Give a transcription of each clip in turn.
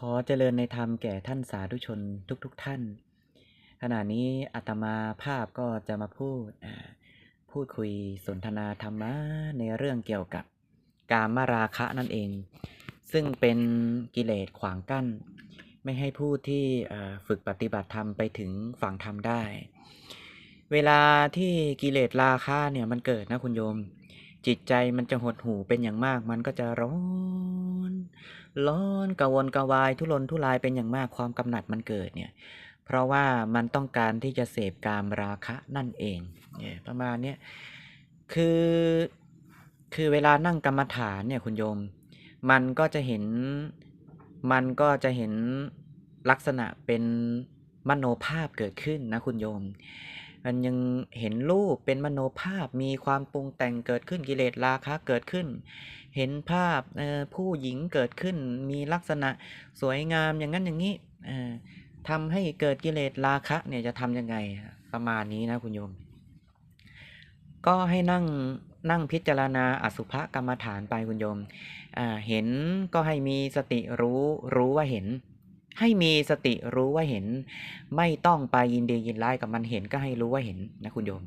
ขอเจริญในธรรมแก่ท่านสาธุชนทุกๆทท่าน ขณะนี้อาตมาภาพก็จะมาพูดพูดคุยสนทนาธรรมะในเรื่องเกี่ยวกับกามราคะนั่นเอง ซึ่งเป็นกิเลสขวางกั้น ไม่ให้ผู้ที่ฝึกปฏิบัติธรรมไปถึงฝั่งธรรมได้ เวลาที่กิเลสราคะเนี่ยมันเกิดนะคุณโยม จิตใจมันจะหดหู่เป็นอย่างมาก มันก็จะร้อน ร้อนกระวนกระวายทุรนทุรายเป็นอย่างมากความกำหนัดมันเกิดเนี่ย เพราะว่ามันต้องการที่จะเสพกามราคะนั่นเองเนี่ยประมาณนี้คือคือเวลานั่งกรรมฐานเนี่ยคุณโยม มันก็จะเห็นมันก็จะเห็นลักษณะเป็นมโนภาพเกิดขึ้นนะคุณโยม มันยังเห็นรูปเป็นมโนภาพมีความปรุงแต่งเกิดขึ้นกิเลสราคะเกิดขึ้น เห็นภาพผู้หญิงเกิดขึ้น มีลักษณะสวยงามอย่างนั้นอย่างนี้ทำให้เกิดกิเลสราคะเนี่ยจะทำยังไงประมาณนี้นะคุณโยม ก็ให้นั่งนั่งพิจารณาอสุภกรรมฐานไปคุณโยมเห็นก็ให้มีสติรู้รู้ว่าเห็น ให้มีสติรู้ว่าเห็น ไม่ต้องไปยินดียินร้ายกับมันเห็นก็ให้รู้ว่าเห็นนะคุณโยม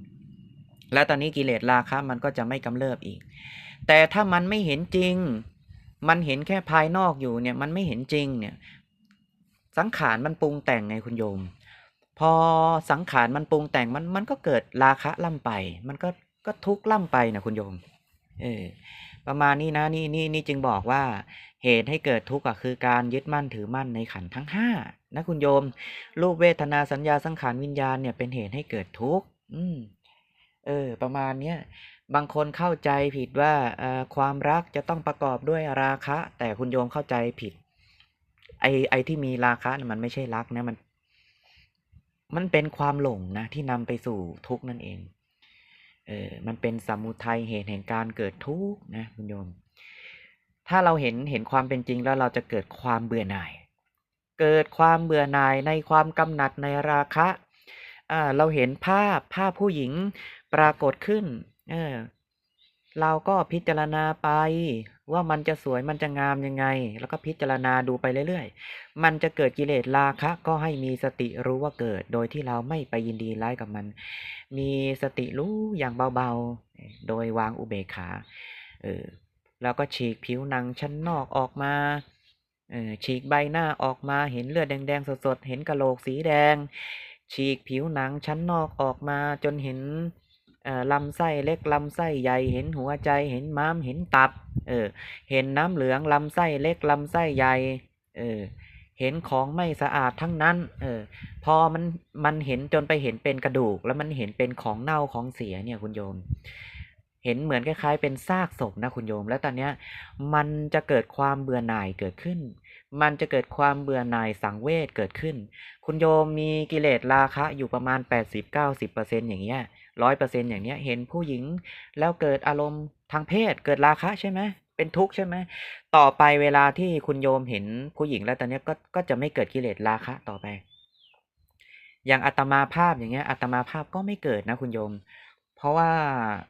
แล้วตอนนี้กิเลสราคะมันก็จะไม่กำเริบอีก แต่ถ้ามันไม่เห็นจริง มันเห็นแค่ภายนอกอยู่เนี่ยมันไม่เห็นจริงเนี่ยสังขารมันปรุงแต่งไงคุณโยม พอสังขารมันปรุงแต่งมันมันก็เกิดราคะล่ำไป มันก็ก็ทุกข์ล่ำไปนะคุณโยม เออ ประมาณนี้นะนี่นี่นี่จึงบอกว่า เหตุให้เกิดทุกข์คือการยึดมั่นถือมั่นในขันทั้งห้านะคุณโยม รูปเวทนาสัญญาสังขารวิญญาณเนี่ยเป็นเหตุให้เกิดทุกข์อืมเออ ประมาณเนี้ยบางคนเข้าใจผิดว่าออความรักจะต้องประกอบด้วยราคะ แต่คุณโยมเข้าใจผิด ไอไอที่มีราคะน่ะมันไม่ใช่รักนะมัน มันเป็นความหลงนะที่นำไปสู่ทุกข์นั่นเอง เออมันเป็นสมุทัยเหตุแห่งการเกิดทุกข์นะคุณโยม ถ้าเราเห็นเห็นความเป็นจริงแล้วเราจะเกิดความเบื่อหน่าย เกิดความเบื่อหน่ายในความกำหนัดในราคะอ่าเราเห็นภาพภาพผู้หญิงปรากฏขึ้นเออเราก็พิจารณาไป ว่ามันจะสวยมันจะงามยังไง แล้วก็พิจารณาดูไปเรื่อยๆ มันจะเกิดกิเลสราคะ ก็ให้มีสติรู้ว่าเกิด โดยที่เราไม่ไปยินดีร้ายกับมัน มีสติรู้อย่างเบาๆ โดยวางอุเบกขาเออแล้วก็ฉีกผิวหนังชั้นนอกออกมาเออฉีกใบหน้าออกมาเห็นเลือดแดงๆสดๆ เห็นกะโหลกสีแดง ฉีกผิวหนังชั้นนอกออกมาจนเห็น ลำไส้เล็กลำไส้ใหญ่เห็นหัวใจเห็นม้ามเห็นตับเออเห็นน้ำเหลืองลำไส้เล็กลำไส้ใหญ่เออเห็นของไม่สะอาดทั้งนั้น เออ พอมันมันเห็นจนไปเห็นเป็นกระดูก แล้วมันเห็นเป็นของเน่าของเสียเนี่ยคุณโยม เห็นเหมือนคล้ายๆ เป็นซากศพนะคุณโยม แล้วตอนเนี้ย มันจะเกิดความเบื่อหน่ายเกิดขึ้น มันจะเกิดความเบื่อหน่ายสังเวชเกิดขึ้น คุณโยมมีกิเลสราคะอยู่ประมาณ 80-90%อย่างเงี้ย ร้อยเปอร์เซ็นอย่างเนี้ย เห็นผู้หญิงแล้วเกิดอารมณ์ทางเพศเกิดราคะใช่ไหมเป็นทุกข์ใช่ไหมต่อไปเวลาที่คุณโยมเห็นผู้หญิงแล้วตอนเนี้ยก็ก็จะไม่เกิดกิเลสราคะต่อไป อย่างอัตมาภาพอย่างเงี้ยอัตมาภาพก็ไม่เกิดนะคุณโยม เพราะว่า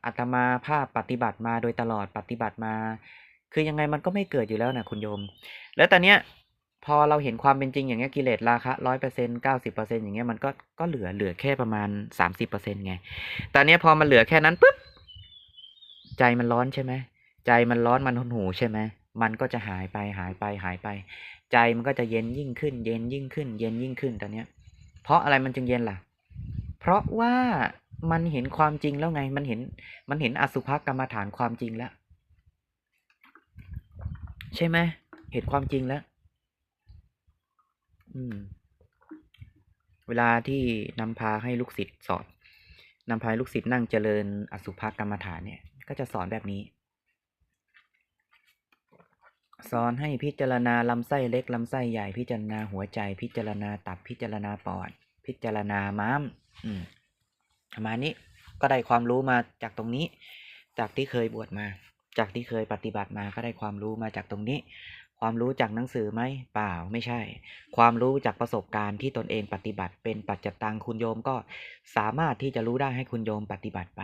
อัตมาภาพปฏิบัติมาโดยตลอดปฏิบัติมา คือยังไงมันก็ไม่เกิดอยู่แล้วนะคุณโยม แล้วตอนเนี้ย พอเราเห็นความเป็นจริงอย่างเงี้ยกิเลสราคะร้อยเปอร์เซ็นต์เก้าสิบเปอร์เซ็นต์อย่างเงี้ยมันก็ก็เหลือเหลือแค่ประมาณสามสิบเปอร์เซ็นต์ไงแตอนเนี้ยพอมันเหลือแค่นั้นปุ๊บใจมันร้อนใช่ไหมใจมันร้อนมันหดหูใช่ไหมมันก็จะหายไปหายไปหายไป ใจมันก็จะเย็นยิ่งขึ้น เย็นยิ่งขึ้น เย็นยิ่งขึ้นตอนเนี้ย เพราะอะไรมันจึงเย็นล่ะ เพราะว่ามันเห็นความจริงแล้วไง มันเห็น มันเห็นอสุภกรรมฐานความจริงแล้ว ใช่ไหมเห็นความจริงแล้ว อืม เวลาที่นำพาให้ลูกศิษย์สอนนำพาลูกศิษย์นั่งเจริญอสุภกรรมฐานเนี่ย ก็จะสอนแบบนี้ สอนให้พิจารณาลำไส้เล็กลำไส้ใหญ่พิจารณาหัวใจ พิจารณาตับพิจารณาปอด พิจารณาม้าม อืมประมาณนี้ก็ได้ความรู้มาจากตรงนี้ จากที่เคยบวชมา จากที่เคยปฏิบัติมาก็ได้ความรู้มาจากตรงนี้ ความรู้จากหนังสือไหมเปล่าไม่ใช่ ความรู้จากประสบการณ์ที่ตนเองปฏิบัติ เป็นปัจจตังคุณโยมก็สามารถที่จะรู้ได้ให้คุณโยมปฏิบัติไป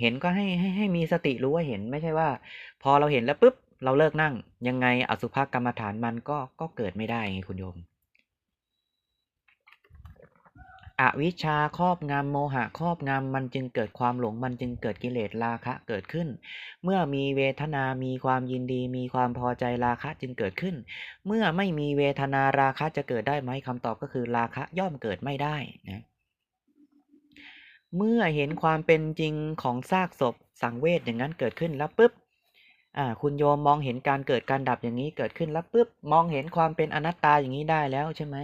เห็นก็ให้ให้ให้มีสติรู้ว่าเห็นไม่ใช่ว่า พอเราเห็นแล้วปุ๊บเราเลิกนั่ง ยังไงอสุภกรรมฐานมันก็ก็เกิดไม่ได้ไงคุณโยม อวิชชาครอบงำโมหะครอบงำมันจึงเกิดความหลงมันจึงเกิดกิเลสราคะเกิดขึ้น เมื่อมีเวทนา มีความยินดี มีความพอใจราคะจึงเกิดขึ้น เมื่อไม่มีเวทนาราคะจะเกิดได้ไหมคำตอบก็คือราคะย่อมเกิดไม่ได้นะเมื่อเห็นความเป็นจริงของซากศพสังเวชอย่างนั้นเกิดขึ้นแล้วปุ๊บอ่าคุณโยมมองเห็นการเกิดการดับอย่างนี้เกิดขึ้นแล้วปุ๊บมองเห็นความเป็นอนัตตาอย่างนี้ได้แล้วใช่ไหม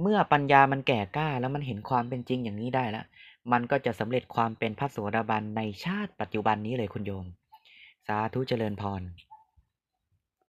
เมื่อปัญญามันแก่กล้าแล้วมันเห็นความเป็นจริงอย่างนี้ได้แล้วมันก็จะสำเร็จความเป็นพระโสดาบันในชาติปัจจุบันนี้เลยคุณโยม สาธุเจริญพร